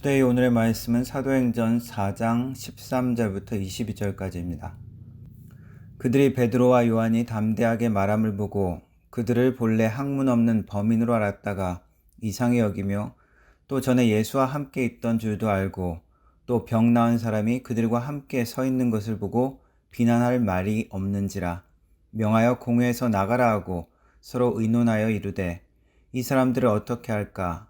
투데이 오늘의 말씀은 사도행전 4장 13절부터 22절까지입니다. 그들이 베드로와 요한이 담대하게 말함을 보고 그들을 본래 학문 없는 범인으로 알았다가 이상히 여기며 또 전에 예수와 함께 있던 줄도 알고 또 병 나은 사람이 그들과 함께 서 있는 것을 보고 비난할 말이 없는지라 명하여 공회에서 나가라 하고 서로 의논하여 이르되 이 사람들을 어떻게 할까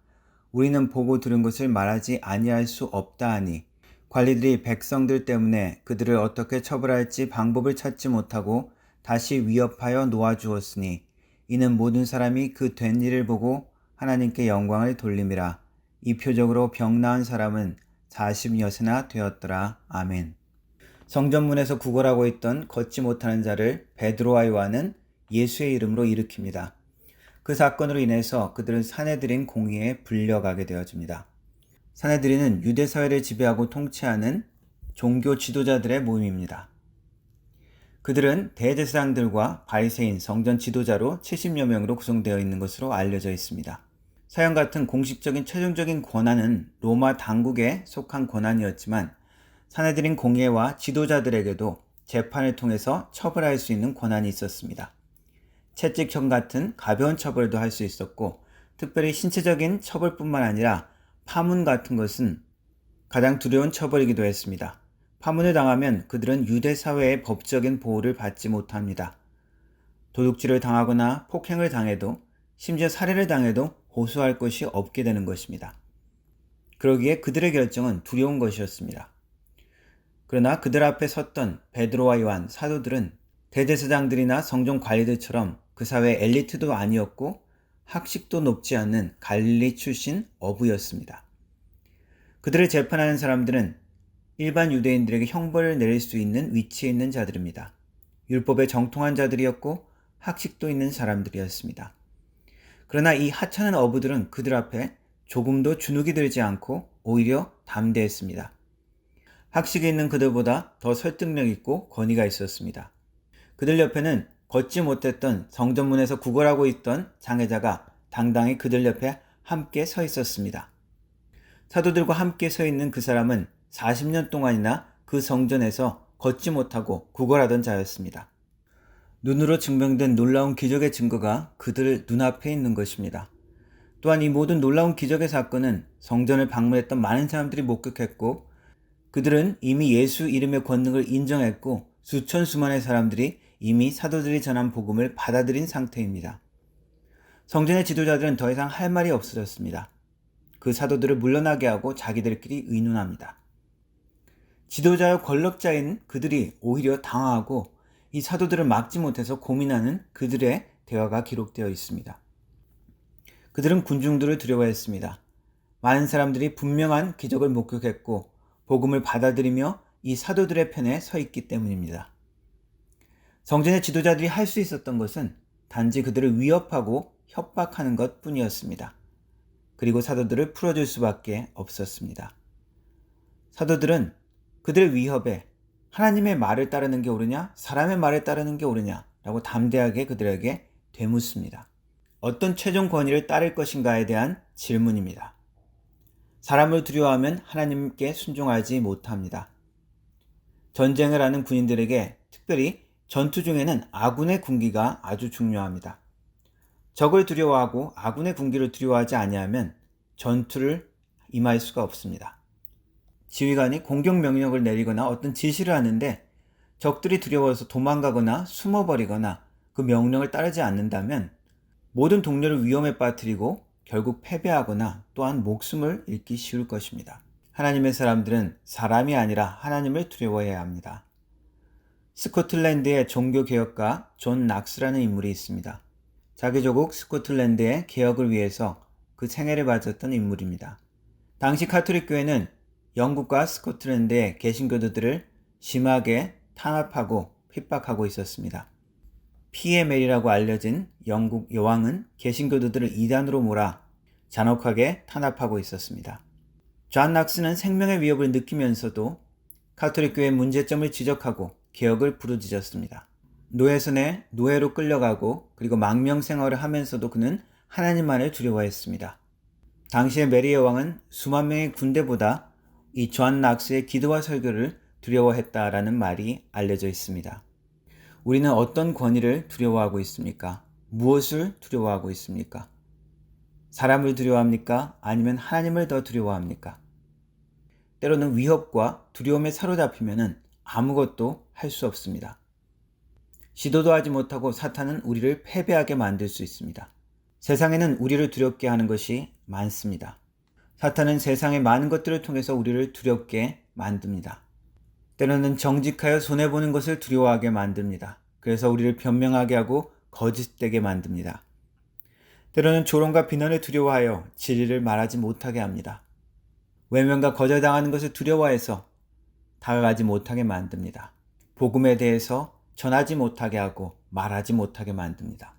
우리는 보고 들은 것을 말하지 아니할 수 없다 하니 관리들이 백성들 때문에 그들을 어떻게 처벌할지 방법을 찾지 못하고 다시 위협하여 놓아주었으니 이는 모든 사람이 그 된 일을 보고 하나님께 영광을 돌림이라. 이 표적으로 병 나은 사람은 40여세나 되었더라. 아멘. 성전문에서 구걸하고 있던 걷지 못하는 자를 베드로와 요한은 예수의 이름으로 일으킵니다. 그 사건으로 인해서 그들은 사내들인 공의에 불려가게 되어집니다. 사내들이는 유대 사회를 지배하고 통치하는 종교 지도자들의 모임입니다. 그들은 대제사장들과 바리새인 성전 지도자로 70여 명으로 구성되어 있는 것으로 알려져 있습니다. 사형 같은 공식적인 최종적인 권한은 로마 당국에 속한 권한이었지만 사내들인 공예와 지도자들에게도 재판을 통해서 처벌할 수 있는 권한이 있었습니다. 채찍형 같은 가벼운 처벌도 할 수 있었고 특별히 신체적인 처벌뿐만 아니라 파문 같은 것은 가장 두려운 처벌이기도 했습니다. 파문을 당하면 그들은 유대 사회의 법적인 보호를 받지 못합니다. 도둑질을 당하거나 폭행을 당해도 심지어 살해를 당해도 호소할 것이 없게 되는 것입니다. 그러기에 그들의 결정은 두려운 것이었습니다. 그러나 그들 앞에 섰던 베드로와 요한 사도들은 대제사장들이나 성종 관리들처럼 그 사회 엘리트도 아니었고 학식도 높지 않은 갈릴리 출신 어부였습니다. 그들을 재판하는 사람들은 일반 유대인들에게 형벌을 내릴 수 있는 위치에 있는 자들입니다. 율법에 정통한 자들이었고 학식도 있는 사람들이었습니다. 그러나 이 하찮은 어부들은 그들 앞에 조금도 주눅이 들지 않고 오히려 담대했습니다. 학식이 있는 그들보다 더 설득력 있고 권위가 있었습니다. 그들 옆에는 걷지 못했던 성전문에서 구걸하고 있던 장애자가 당당히 그들 옆에 함께 서 있었습니다. 사도들과 함께 서 있는 그 사람은 40년 동안이나 그 성전에서 걷지 못하고 구걸하던 자였습니다. 눈으로 증명된 놀라운 기적의 증거가 그들 눈앞에 있는 것입니다. 또한 이 모든 놀라운 기적의 사건은 성전을 방문했던 많은 사람들이 목격했고 그들은 이미 예수 이름의 권능을 인정했고 수천 수만의 사람들이 이미 사도들이 전한 복음을 받아들인 상태입니다. 성전의 지도자들은 더 이상 할 말이 없어졌습니다. 그 사도들을 물러나게 하고 자기들끼리 의논합니다. 지도자여 권력자인 그들이 오히려 당황하고 이 사도들을 막지 못해서 고민하는 그들의 대화가 기록되어 있습니다. 그들은 군중들을 두려워했습니다. 많은 사람들이 분명한 기적을 목격했고 복음을 받아들이며 이 사도들의 편에 서 있기 때문입니다. 성전의 지도자들이 할 수 있었던 것은 단지 그들을 위협하고 협박하는 것 뿐이었습니다. 그리고 사도들을 풀어줄 수밖에 없었습니다. 사도들은 그들의 위협에 하나님의 말을 따르는 게 옳으냐, 사람의 말을 따르는 게 옳으냐, 라고 담대하게 그들에게 되묻습니다. 어떤 최종 권위를 따를 것인가에 대한 질문입니다. 사람을 두려워하면 하나님께 순종하지 못합니다. 전쟁을 하는 군인들에게 특별히 전투 중에는 아군의 군기가 아주 중요합니다. 적을 두려워하고 아군의 군기를 두려워하지 아니하면 전투를 임할 수가 없습니다. 지휘관이 공격 명령을 내리거나 어떤 지시를 하는데 적들이 두려워서 도망가거나 숨어버리거나 그 명령을 따르지 않는다면 모든 동료를 위험에 빠뜨리고 결국 패배하거나 또한 목숨을 잃기 쉬울 것입니다. 하나님의 사람들은 사람이 아니라 하나님을 두려워해야 합니다. 스코틀랜드의 종교개혁가 존 낙스라는 인물이 있습니다. 자기 조국 스코틀랜드의 개혁을 위해서 그 생애를 바쳤던 인물입니다. 당시 카톨릭 교회는 영국과 스코틀랜드의 개신교도들을 심하게 탄압하고 핍박하고 있었습니다. 피에 메리라고 알려진 영국 여왕은 개신교도들을 이단으로 몰아 잔혹하게 탄압하고 있었습니다. 존 낙스는 생명의 위협을 느끼면서도 카톨릭 교회의 문제점을 지적하고 개혁을 부르짖었습니다. 노예선에 노예로 끌려가고 그리고 망명 생활을 하면서도 그는 하나님만을 두려워했습니다. 당시의 메리 여왕은 수만 명의 군대보다 이존 낙스의 기도와 설교를 두려워했다라는 말이 알려져 있습니다. 우리는 어떤 권위를 두려워하고 있습니까? 무엇을 두려워하고 있습니까? 사람을 두려워합니까? 아니면 하나님을 더 두려워합니까? 때로는 위협과 두려움에 사로잡히면 아무것도 할 수 없습니다. 시도도 하지 못하고 사탄은 우리를 패배하게 만들 수 있습니다. 세상에는 우리를 두렵게 하는 것이 많습니다. 사탄은 세상의 많은 것들을 통해서 우리를 두렵게 만듭니다. 때로는 정직하여 손해보는 것을 두려워하게 만듭니다. 그래서 우리를 변명하게 하고 거짓되게 만듭니다. 때로는 조롱과 비난을 두려워하여 진리를 말하지 못하게 합니다. 외면과 거절당하는 것을 두려워해서 다가가지 못하게 만듭니다. 복음에 대해서 전하지 못하게 하고 말하지 못하게 만듭니다.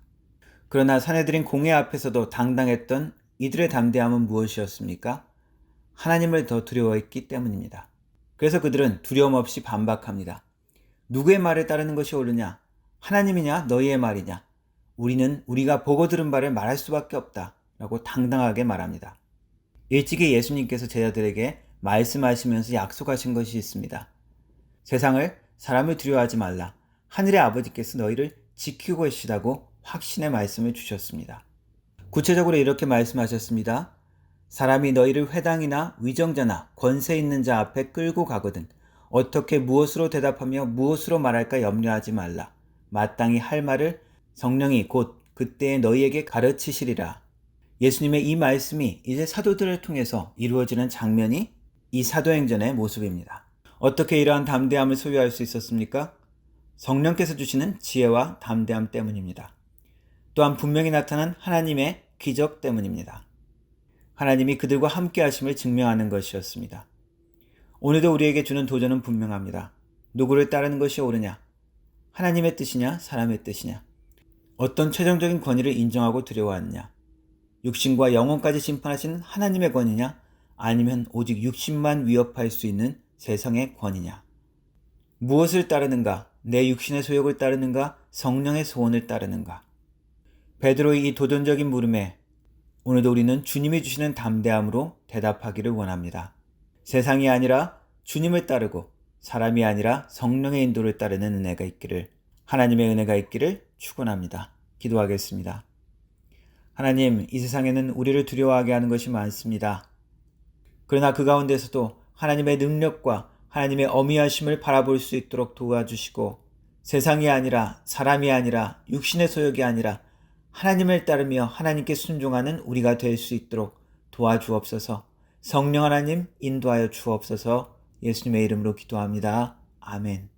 그러나 사내들인 공회 앞에서도 당당했던 이들의 담대함은 무엇이었습니까? 하나님을 더 두려워했기 때문입니다. 그래서 그들은 두려움 없이 반박합니다. 누구의 말을 따르는 것이 옳으냐? 하나님이냐? 너희의 말이냐? 우리는 우리가 보고 들은 바를 말할 수밖에 없다. 라고 당당하게 말합니다. 일찍이 예수님께서 제자들에게 말씀하시면서 약속하신 것이 있습니다. 세상을 사람을 두려워하지 말라. 하늘의 아버지께서 너희를 지키고 계시다고 확신의 말씀을 주셨습니다. 구체적으로 이렇게 말씀하셨습니다. 사람이 너희를 회당이나 위정자나 권세 있는 자 앞에 끌고 가거든 어떻게 무엇으로 대답하며 무엇으로 말할까 염려하지 말라. 마땅히 할 말을 성령이 곧 그때에 너희에게 가르치시리라. 예수님의 이 말씀이 이제 사도들을 통해서 이루어지는 장면이 이 사도행전의 모습입니다. 어떻게 이러한 담대함을 소유할 수 있었습니까? 성령께서 주시는 지혜와 담대함 때문입니다. 또한 분명히 나타난 하나님의 기적 때문입니다. 하나님이 그들과 함께 하심을 증명하는 것이었습니다. 오늘도 우리에게 주는 도전은 분명합니다. 누구를 따르는 것이 옳으냐? 하나님의 뜻이냐? 사람의 뜻이냐? 어떤 최종적인 권위를 인정하고 두려워하느냐? 육신과 영혼까지 심판하신 하나님의 권위냐? 아니면 오직 육신만 위협할 수 있는 세상의 권위냐? 무엇을 따르는가? 내 육신의 소욕을 따르는가? 성령의 소원을 따르는가? 베드로의 이 도전적인 물음에 오늘도 우리는 주님이 주시는 담대함으로 대답하기를 원합니다. 세상이 아니라 주님을 따르고 사람이 아니라 성령의 인도를 따르는 은혜가 있기를 하나님의 은혜가 있기를 축원합니다. 기도하겠습니다. 하나님, 이 세상에는 우리를 두려워하게 하는 것이 많습니다. 그러나 그 가운데서도 하나님의 능력과 하나님의 어미하심을 바라볼 수 있도록 도와주시고 세상이 아니라 사람이 아니라 육신의 소욕이 아니라 하나님을 따르며 하나님께 순종하는 우리가 될 수 있도록 도와주옵소서. 성령 하나님 인도하여 주옵소서. 예수님의 이름으로 기도합니다. 아멘.